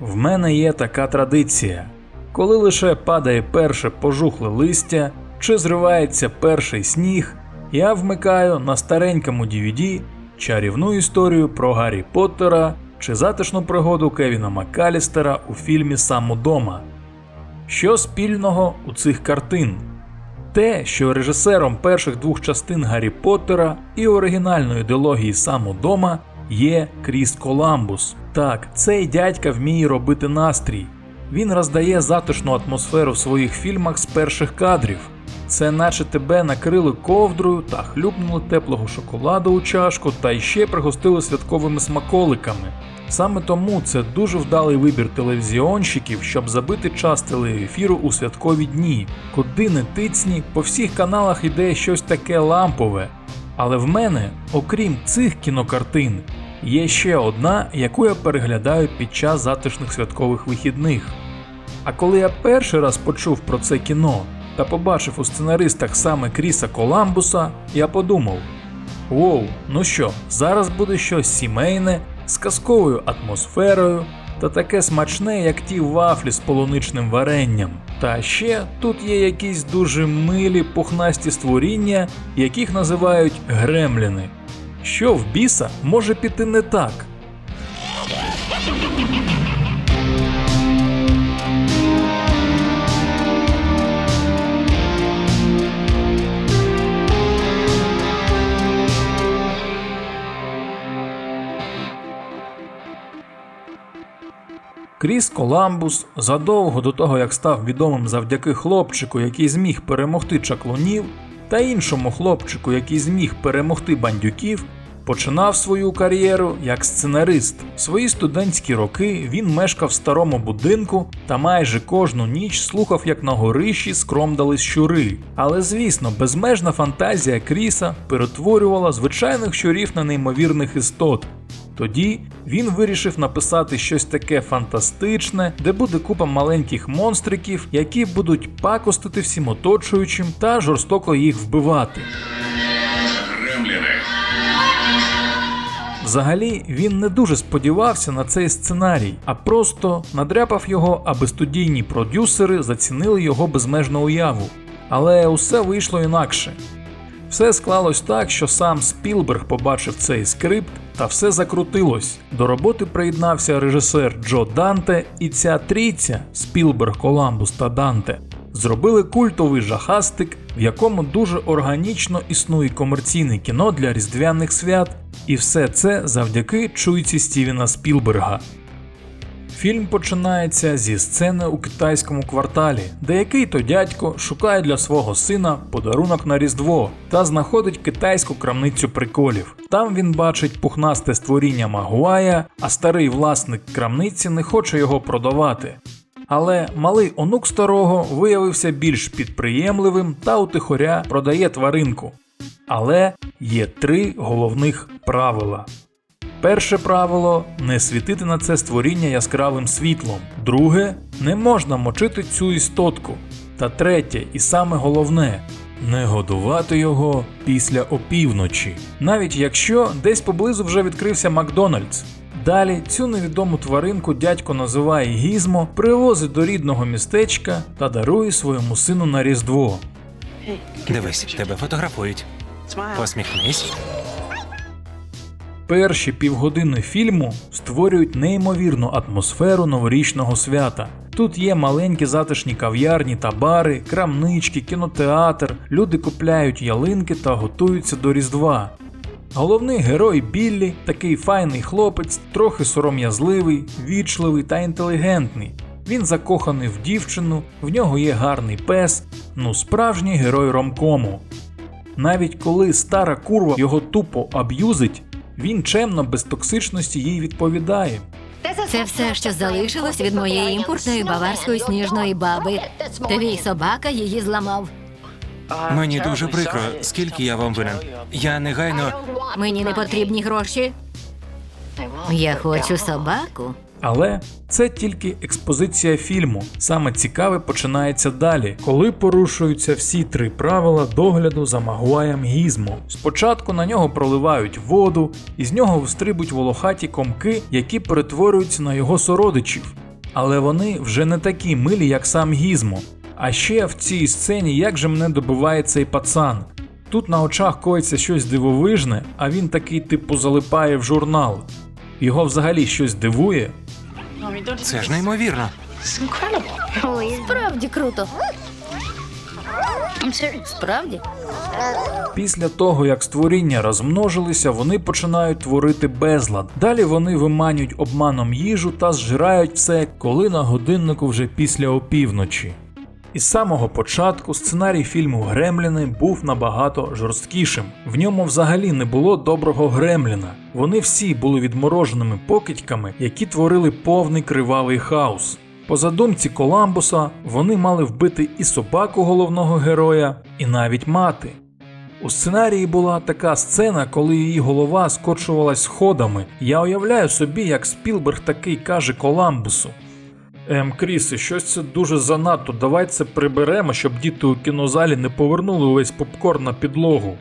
В мене є така традиція. Коли лише падає перше пожухле листя чи зривається перший сніг, я вмикаю на старенькому DVD чарівну історію про Гаррі Поттера чи затишну пригоду Кевіна Маккалістера у фільмі Сам удома. Що спільного у цих картин? Те, що режисером перших двох частин Гаррі Поттера і оригінальної ідеології сам удома є Кріс Коламбус. Так, цей дядька вміє робити настрій. Він роздає затишну атмосферу в своїх фільмах з перших кадрів. Це наче тебе накрили ковдрою та хлюпнули теплого шоколаду у чашку та іще пригостили святковими смаколиками. Саме тому це дуже вдалий вибір телевізіонщиків, щоб забити час телеефіру у святкові дні. Куди не тицні, по всіх каналах іде щось таке лампове. Але в мене, окрім цих кінокартин, є ще одна, яку я переглядаю під час затишних святкових вихідних. А коли я перший раз почув про це кіно та побачив у сценаристах саме Кріса Коламбуса, я подумав: Воу, ну що, зараз буде щось сімейне, з казковою атмосферою та таке смачне, як ті вафлі з полуничним варенням. Та ще тут є якісь дуже милі пухнасті створіння, яких називають гремліни. Що в біса може піти не так? Кріс Коламбус задовго до того, як став відомим завдяки хлопчику, який зміг перемогти чаклунів, та іншому хлопчику, який зміг перемогти бандюків, починав свою кар'єру як сценарист. Свої студентські роки він мешкав в старому будинку та майже кожну ніч слухав, як на горищі скромдались щури. Але звісно, безмежна фантазія Кріса перетворювала звичайних щурів на неймовірних істот. Тоді він вирішив написати щось таке фантастичне, де буде купа маленьких монстриків, які будуть пакостити всім оточуючим та жорстоко їх вбивати. Гремліни. Взагалі він не дуже сподівався на цей сценарій, а просто надряпав його, аби студійні продюсери зацінили його безмежну уяву. Але усе вийшло інакше. Все склалось так, що сам Спілберг побачив цей скрипт, та все закрутилось. До роботи приєднався режисер Джо Данте, і ця трійця Спілберг, Коламбус та Данте зробили культовий жахастик, в якому дуже органічно існує комерційне кіно для різдвяних свят, і все це завдяки чуйці Стівена Спілберга. Фільм починається зі сцени у китайському кварталі, де який то дядько шукає для свого сина подарунок на Різдво та знаходить китайську крамницю приколів. Там він бачить пухнасте створіння Магуая, а старий власник крамниці не хоче його продавати. Але малий онук старого виявився більш підприємливим та утихоря продає тваринку. Але є три головних правила. Перше правило не світити на це створіння яскравим світлом. Друге не можна мочити цю істотку. Та третє, і саме головне не годувати його після опівночі, навіть якщо десь поблизу вже відкрився Макдональдс. Далі цю невідому тваринку дядько називає Гізмо, привозить до рідного містечка та дарує своєму сину на Різдво. Дивись, тебе фотографують. Посміхнись. Перші півгодини фільму створюють неймовірну атмосферу новорічного свята. Тут є маленькі затишні кав'ярні та бари, крамнички, кінотеатр, люди купляють ялинки та готуються до Різдва. Головний герой Біллі такий файний хлопець, трохи сором'язливий, вічливий та інтелігентний. Він закоханий в дівчину, в нього є гарний пес, ну справжній герой ромкому. Навіть коли стара курва його тупо аб'юзить, він чемно без токсичності їй відповідає. Це все, що залишилось від моєї імпортної баварської сніжної баби. Твій собака її зламав. Мені дуже прикро, скільки я вам винен. Я негайно. Мені не потрібні гроші. Я хочу собаку. Але це тільки експозиція фільму. Саме цікаве починається далі, коли порушуються всі три правила догляду за Магуаєм Гізмо. Спочатку на нього проливають воду, і з нього вистрибуть волохаті комки, які перетворюються на його сородичів. Але вони вже не такі милі, як сам Гізмо. А ще в цій сцені як же мене добиває цей пацан. Тут на очах коїться щось дивовижне, а він такий типу залипає в журнал. Його взагалі щось дивує. Це ж неймовірно. Справді круто. Справді? Після того, як створіння розмножилися, вони починають творити безлад. Далі вони виманюють обманом їжу та зжирають все, коли на годиннику вже після опівночі. Із самого початку сценарій фільму Гремліни був набагато жорсткішим. В ньому взагалі не було доброго Гремліна. Вони всі були відмороженими покидьками, які творили повний кривавий хаос. По задумці Коламбуса вони мали вбити і собаку головного героя, і навіть мати. У сценарії була така сцена, коли її голова скочувалась сходами. Я уявляю собі, як Спілберг такий каже Коламбусу. Ем, Крісе, щось це дуже занадто. Давай це приберемо, щоб діти у кінозалі не повернули увесь попкорн на підлогу.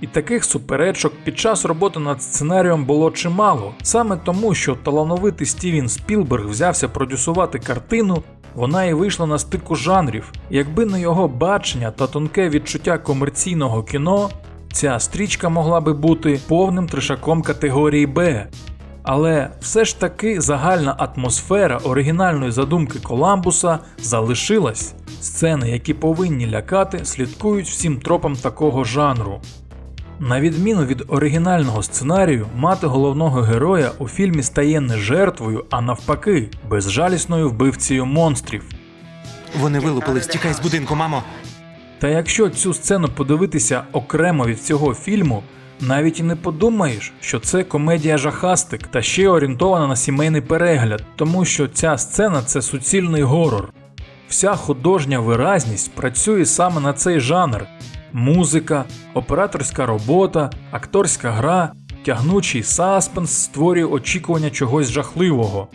І таких суперечок під час роботи над сценарієм було чимало. Саме тому, що талановитий Стівен Спілберг взявся продюсувати картину, вона і вийшла на стику жанрів. Якби не його бачення та тонке відчуття комерційного кіно, ця стрічка могла би бути повним тришаком категорії Б. Але все ж таки загальна атмосфера оригінальної задумки Коламбуса залишилась. Сцени, які повинні лякати, слідкують всім тропам такого жанру. На відміну від оригінального сценарію, мати головного героя у фільмі стає не жертвою, а навпаки, безжалісною вбивцею монстрів. Вони вилупились, тікай з будинку, мамо. Та якщо цю сцену подивитися окремо від цього фільму, навіть і не подумаєш, що це комедія жахастик та ще орієнтована на сімейний перегляд, тому що ця сцена це суцільний горор. Вся художня виразність працює саме на цей жанр: музика, операторська робота, акторська гра, тягнучий саспенс створює очікування чогось жахливого.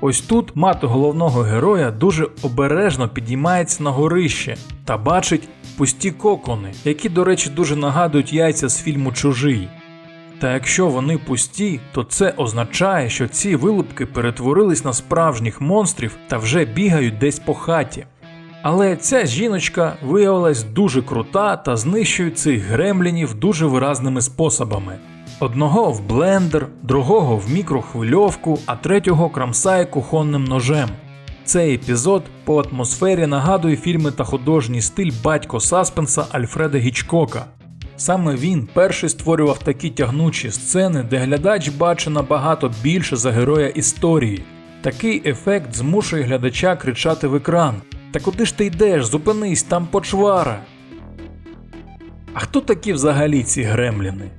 Ось тут мати головного героя дуже обережно підіймається на горище та бачить пусті кокони, які, до речі, дуже нагадують яйця з фільму Чужий. Та якщо вони пусті, то це означає, що ці вилупки перетворились на справжніх монстрів та вже бігають десь по хаті. Але ця жіночка виявилась дуже крута та знищує цих гремлінів дуже виразними способами. Одного в блендер, другого в мікрохвильовку, а третього крамсає кухонним ножем. Цей епізод по атмосфері нагадує фільми та художній стиль батько Саспенса Альфреда Гічкока. Саме він перший створював такі тягнучі сцени, де глядач бачить набагато більше за героя історії. Такий ефект змушує глядача кричати в екран: Та куди ж ти йдеш? Зупинись, там почвара. А хто такі взагалі ці гремліни?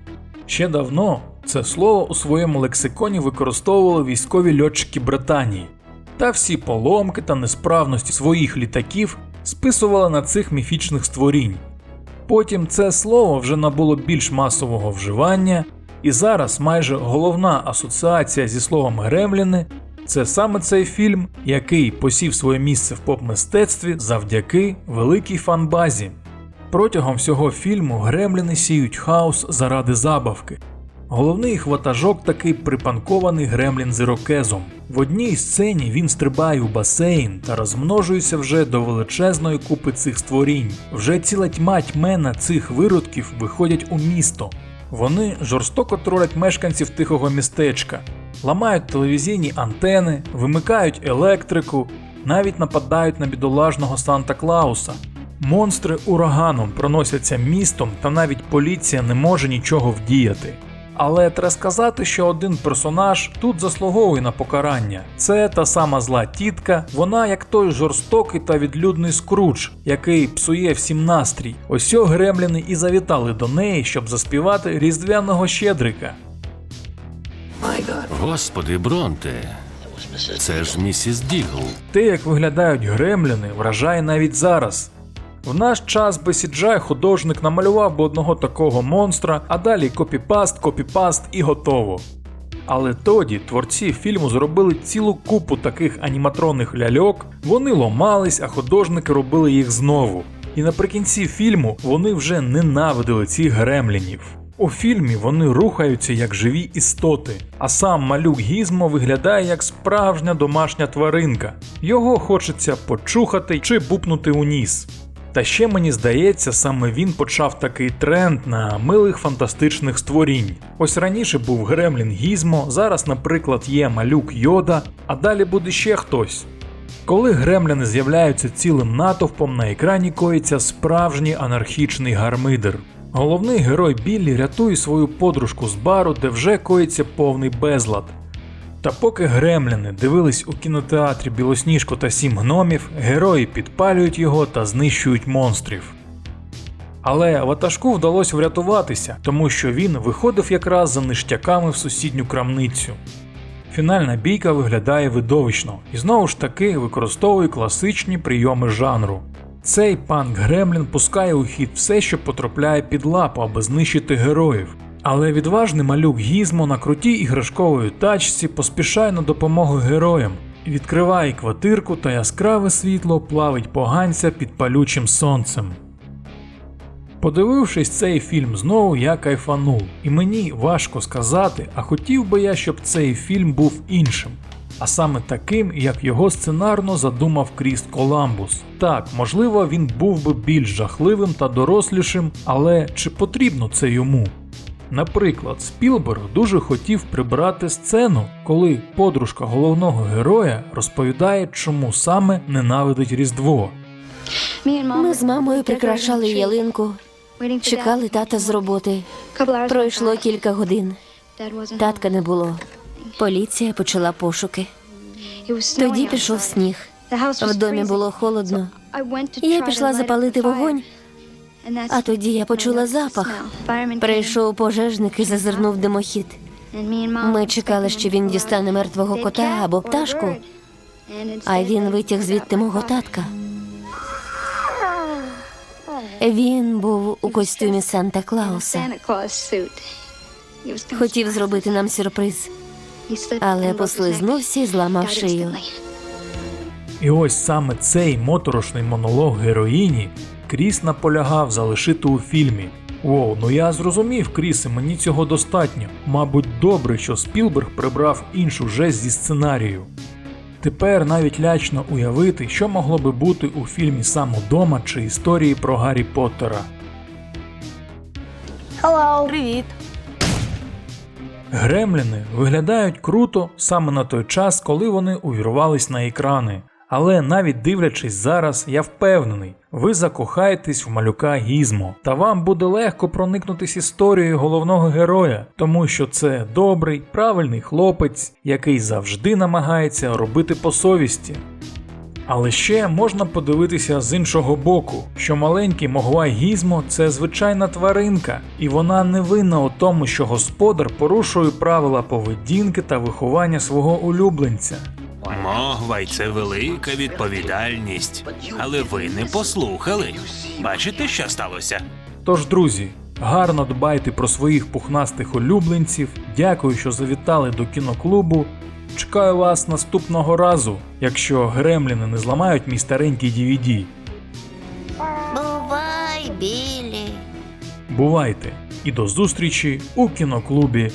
Ще давно це слово у своєму лексиконі використовували військові льотчики Британії, та всі поломки та несправності своїх літаків списували на цих міфічних створінь. Потім це слово вже набуло більш масового вживання, і зараз майже головна асоціація зі словом гремліни це саме цей фільм, який посів своє місце в поп-мистецтві завдяки великій фанбазі. Протягом всього фільму гремліни сіють хаос заради забавки. Головний їх ватажок такий припанкований гремлін з ірокезом. В одній сцені він стрибає у басейн та розмножується вже до величезної купи цих створінь. Вже ціла тьма тьмена цих виродків виходять у місто. Вони жорстоко тролять мешканців тихого містечка, ламають телевізійні антени, вимикають електрику, навіть нападають на бідолажного Санта Клауса. Монстри ураганом проносяться містом, та навіть поліція не може нічого вдіяти. Але треба сказати, що один персонаж тут заслуговує на покарання. Це та сама зла тітка, вона як той жорстокий та відлюдний скруч, який псує всім настрій. Ось гремліни і завітали до неї, щоб заспівати різдвяного щедрика. Господи, Бронте. Це ж місіс Дігл. Те, як виглядають гремліни, вражає навіть зараз. В наш час би CGI художник намалював би одного такого монстра, а далі копіпаст, копіпаст і готово. Але тоді творці фільму зробили цілу купу таких аніматронних ляльок, вони ломались, а художники робили їх знову. І наприкінці фільму вони вже ненавидили цих гремлінів. У фільмі вони рухаються як живі істоти, а сам малюк Гізмо виглядає як справжня домашня тваринка. Його хочеться почухати чи бупнути у ніс. Та ще мені здається, саме він почав такий тренд на милих фантастичних створінь. Ось раніше був Гремлін Гізмо, зараз, наприклад, є малюк Йода, а далі буде ще хтось. Коли гремляни з'являються цілим натовпом, на екрані коїться справжній анархічний гармидер. Головний герой Біллі рятує свою подружку з бару, де вже коїться повний безлад. Та поки гремляни дивились у кінотеатрі Білосніжку та сім гномів, герої підпалюють його та знищують монстрів. Але ватажку вдалося врятуватися, тому що він виходив якраз за ништяками в сусідню крамницю. Фінальна бійка виглядає видовищно і знову ж таки використовує класичні прийоми жанру. Цей панк Гремлін пускає у хід все, що потрапляє під лапу, аби знищити героїв. Але відважний малюк Гізмо на крутій іграшкової тачці поспішає на допомогу героям, відкриває квартирку та яскраве світло плавить поганця під палючим сонцем. Подивившись цей фільм знову, я кайфанув, і мені важко сказати, а хотів би я, щоб цей фільм був іншим. А саме таким, як його сценарно задумав Кріст Коламбус. Так, можливо, він був би більш жахливим та дорослішим, але чи потрібно це йому? Наприклад, Спілберг дуже хотів прибрати сцену, коли подружка головного героя розповідає, чому саме ненавидить Різдво. Ми з мамою прикрашали ялинку, чекали тата з роботи. Пройшло кілька годин. Татка не було. Поліція почала пошуки. Тоді пішов сніг. В домі було холодно. Я пішла запалити вогонь, а тоді я почула запах. Прийшов пожежник і зазирнув димохід. Ми чекали, що він дістане мертвого кота або пташку, а він витяг звідти мого татка. Він був у костюмі Санта Клауса. Хотів зробити нам сюрприз, але послизнувся і зламав шию. І ось саме цей моторошний монолог героїні Кріс наполягав залишити у фільмі. Воу, ну я зрозумів, Крісе, мені цього достатньо. Мабуть, добре, що Спілберг прибрав іншу жесть зі сценарію. Тепер навіть лячно уявити, що могло би бути у фільмі сам удома чи історії про Гаррі Поттера. Привіт. Гремліни виглядають круто саме на той час, коли вони увірвались на екрани. Але навіть дивлячись зараз, я впевнений, ви закохаєтесь в малюка Гізмо, та вам буде легко проникнутись історією головного героя, тому що це добрий, правильний хлопець, який завжди намагається робити по совісті. Але ще можна подивитися з іншого боку, що маленький Могвай Гізмо це звичайна тваринка, і вона не винна у тому, що господар порушує правила поведінки та виховання свого улюбленця. Могвай це велика відповідальність. Але ви не послухали. Бачите, що сталося? Тож, друзі, гарно дбайте про своїх пухнастих улюбленців. Дякую, що завітали до кіноклубу. Чекаю вас наступного разу, якщо гремліни не зламають мій старенький DVD. Бувай, Білі. Бувайте і до зустрічі у кіноклубі